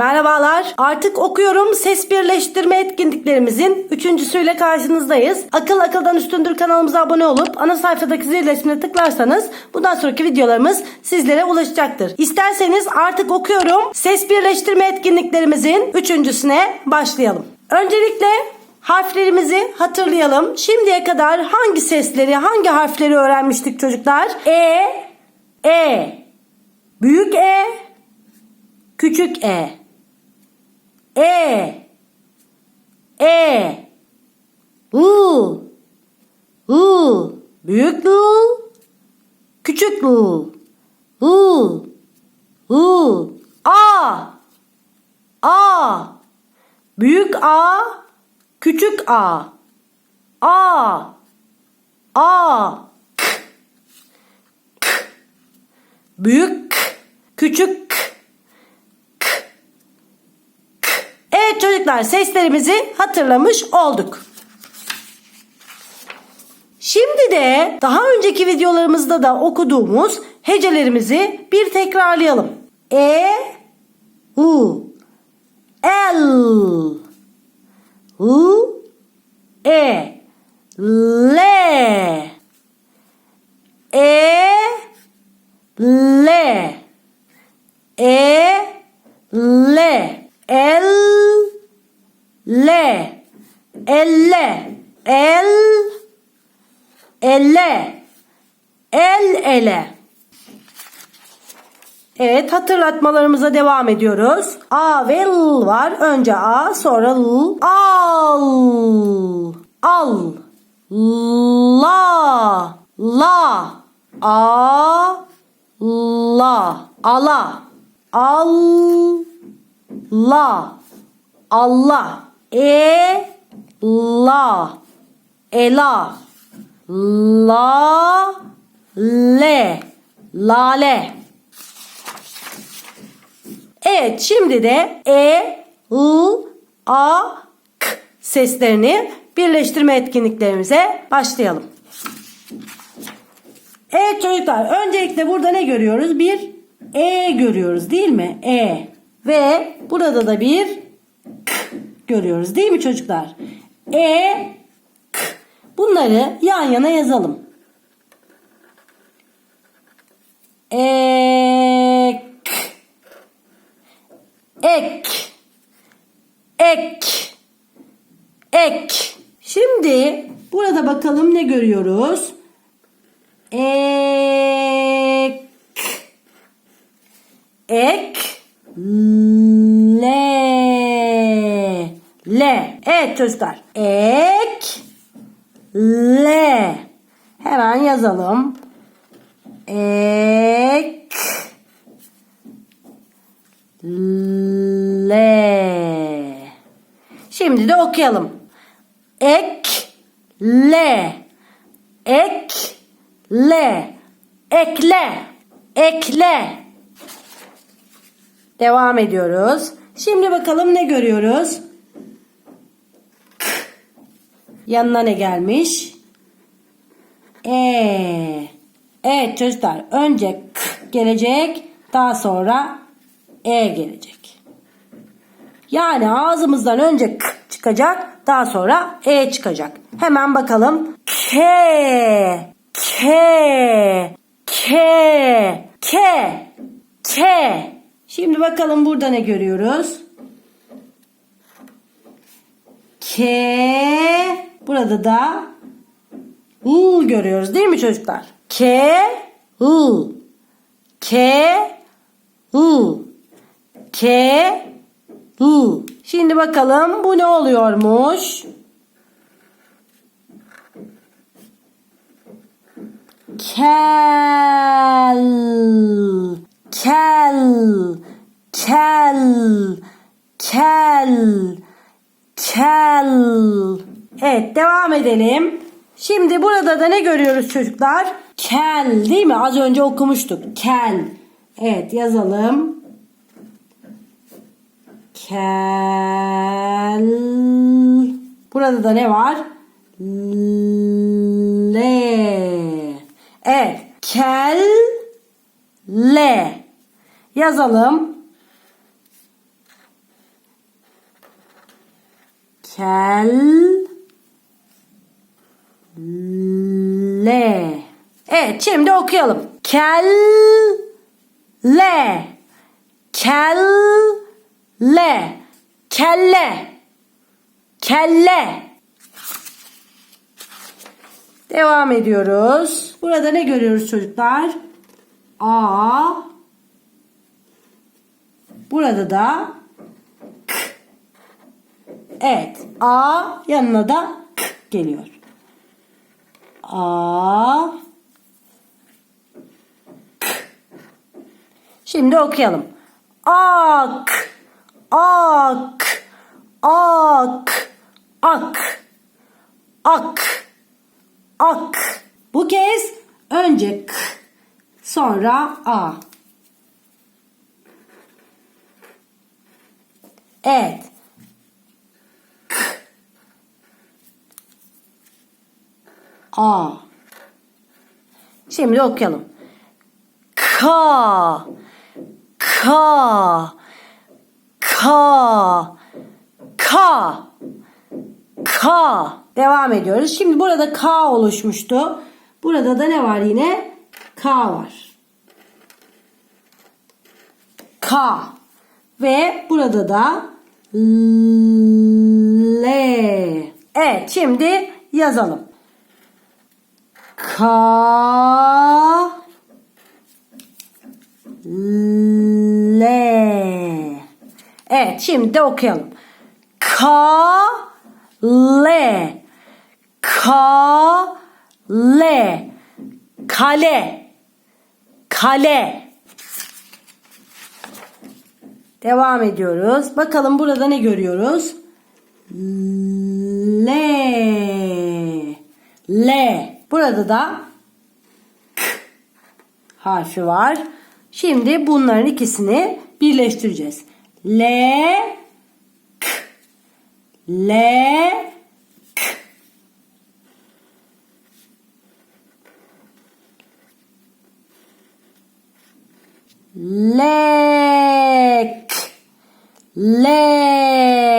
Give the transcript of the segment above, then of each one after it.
Merhabalar. Artık okuyorum ses birleştirme etkinliklerimizin üçüncüsüyle karşınızdayız. Akıl akıldan üstündür kanalımıza abone olup ana sayfadaki zil resmine tıklarsanız bundan sonraki videolarımız sizlere ulaşacaktır. İsterseniz artık okuyorum ses birleştirme etkinliklerimizin üçüncüsüne başlayalım. Öncelikle harflerimizi hatırlayalım. Şimdiye kadar hangi sesleri, hangi harfleri öğrenmiştik çocuklar? E, E, büyük E, küçük E. E, E, U, U, büyük L, küçük L, U, U, A, A, büyük A, küçük A, A, A, K, K, büyük K, küçük K, K, K. Evet çocuklar seslerimizi hatırlamış olduk. Şimdi de daha önceki videolarımızda da okuduğumuz hecelerimizi bir tekrarlayalım. E, U, L, U, E, L, E, L, E, L, L, L, elle, el, elle, el ele. Evet hatırlatmalarımıza devam ediyoruz. A ve L var. Önce A sonra L. Al. Al. La. La. A. La. Ala. Al. La. Allah. E. La. Ela. La. Le. Lale. Evet şimdi de E, U, A, K seslerini birleştirme etkinliklerimize başlayalım. Evet çocuklar öncelikle burada ne görüyoruz? Bir E görüyoruz değil mi? E. Ve burada da bir görüyoruz değil mi çocuklar? E, K. Bunları yan yana yazalım. Ek ek. Ek. Ek. Şimdi burada bakalım ne görüyoruz? Ek ek. le le evet çocuklar ek le hemen yazalım ek le. Şimdi de okuyalım. Ek le. Ek le. Ekle. Ekle. Devam ediyoruz. Şimdi bakalım ne görüyoruz? K. Yanına ne gelmiş? E. Evet çocuklar önce K gelecek daha sonra E gelecek. Yani ağzımızdan önce K çıkacak daha sonra E çıkacak. Hemen bakalım. K K K K K Şimdi bakalım burada ne görüyoruz? K Burada da U görüyoruz değil mi çocuklar? K U K U K U Şimdi bakalım bu ne oluyormuş? Kel. Kel. Kel. Kel. Kel Evet devam edelim. Şimdi burada da ne görüyoruz çocuklar? Kel değil mi? Az önce okumuştuk. Kel. Evet yazalım. Kel. Burada da ne var? Le. Evet. Kel. Le. Yazalım. Kel le. Evet şimdi okuyalım. Kel le. Kel le. Kelle. Kelle. Devam ediyoruz. Burada ne görüyoruz çocuklar? A. Burada da k. Evet. A yanına da k geliyor. A. K. Şimdi okuyalım. Ak. Ak. Ak. Ak. Ak. Ak. Bu kez önce k, sonra a. Evet. A. Şimdi okuyalım. Ka. Ka. Ka. Ka. K. Devam ediyoruz. Şimdi burada K oluşmuştu. Burada da ne var yine? K var. K. Ve burada da L. Evet şimdi yazalım. K. L. Evet şimdi de okuyalım. Ka le ka le kale kale Devam ediyoruz. Bakalım burada ne görüyoruz? L L Burada da k harfi var. Şimdi bunların ikisini birleştireceğiz. L k L k Lek Lek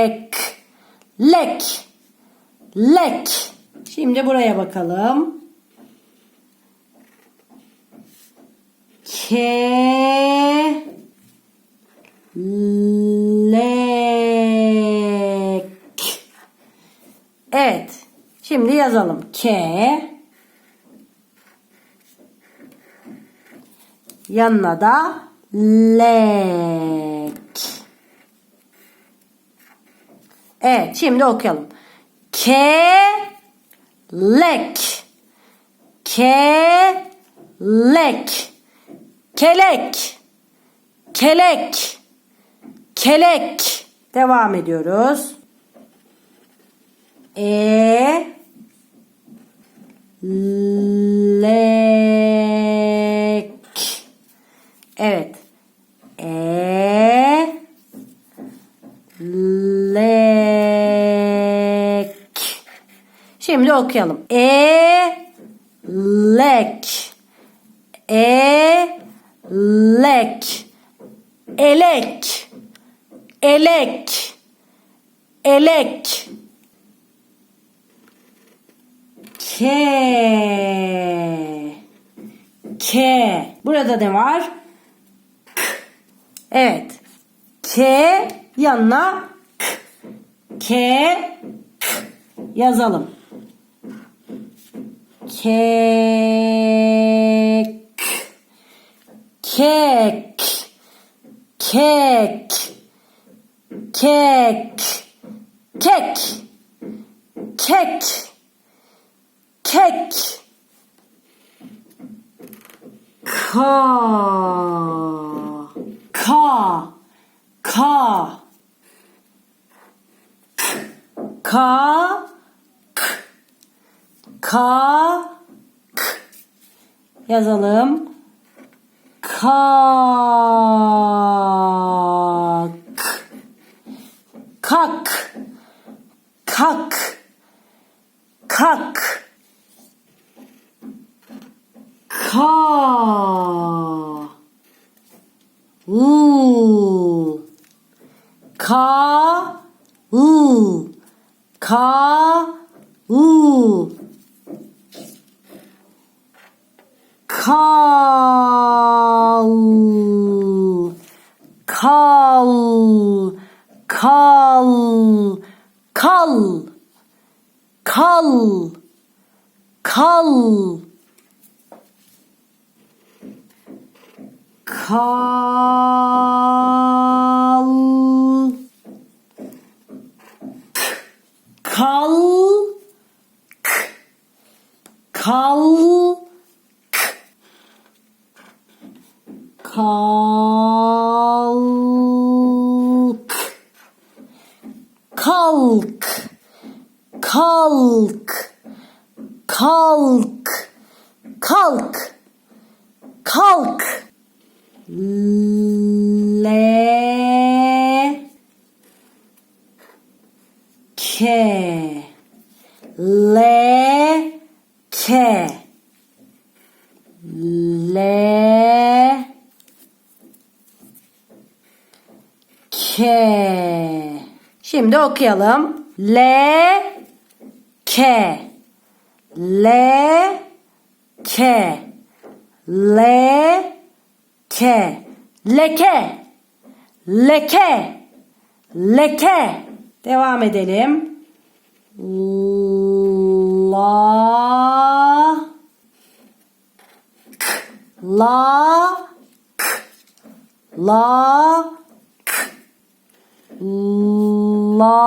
Lek Lek Şimdi buraya bakalım. Ke Lek Evet. Şimdi yazalım. Ke Yanına da lek. Evet şimdi okuyalım. Ke lek. Ke lek. Kelek. Kelek. Kelek. Devam ediyoruz. E lek. Evet. E lek. Şimdi okuyalım. E lek. E lek. Elek. Elek. Elek. Ke. Ke. Burada ne var? K. Evet. K yanına k. K. k. Yazalım. Kek. Kek. Kek. Kek. Kek. Kek. Kek. Ka. Ka. Ka. Ka. K. Ka. K. Yazalım. Kalk. Kalk. Kalk. Kalk. Ka. Kal kal kalk. Kalk. Kalk. Kalk. Kalk. Kalk L K L K L K Şimdi okuyalım. L K L K L K ke. Leke. Leke. Leke. Devam edelim. La. La. La. Lak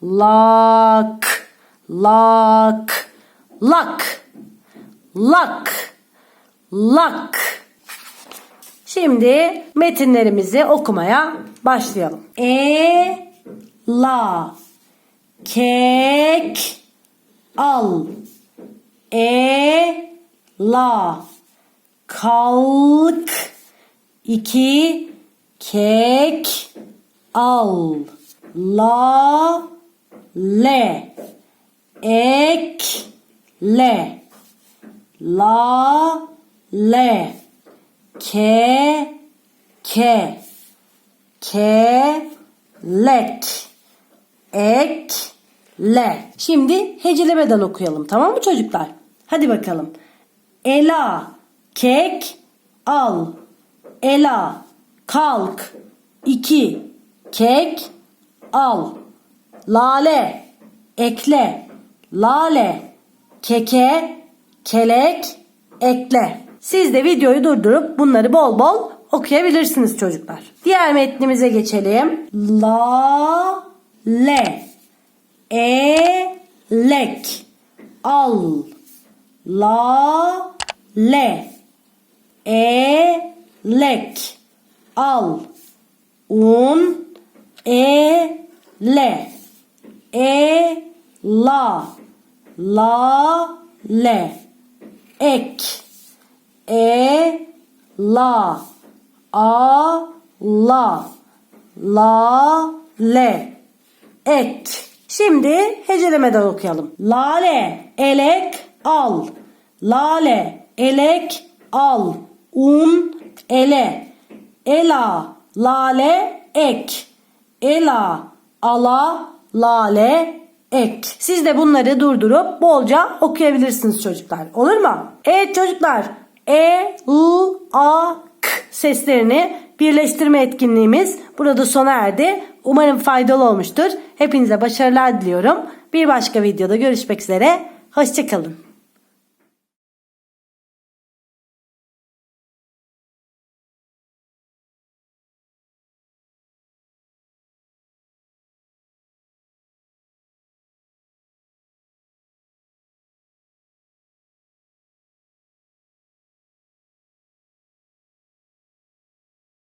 Lak Lak Lak Lak Lak Şimdi metinlerimizi okumaya başlayalım. E la. Kek. Al. E la. Kalk. İki. Kek. Al. La. Le. Ek. Le la le ke ke ke lek ek le. Şimdi hecelemeden okuyalım tamam mı çocuklar? Hadi bakalım. Ela kek al. Ela kalk. iki kek al. Lale ekle. Lale keke kelek ekle. Siz de videoyu durdurup bunları bol bol okuyabilirsiniz çocuklar. Diğer metnimize geçelim. La le. E lek al. La le. E lek al. Un. E le. E la. La le ek e la a la la le ek Şimdi hecelemeden okuyalım. Lale, elek, al. Lale, elek, al. Un, ele. Ela, lale, ek. Ela, ala, lale, ek. Siz de bunları durdurup bolca okuyabilirsiniz çocuklar. Olur mu? Evet çocuklar. E, U, A, K seslerini birleştirme etkinliğimiz burada sona erdi. Umarım faydalı olmuştur. Hepinize başarılar diliyorum. Bir başka videoda görüşmek üzere. Hoşçakalın.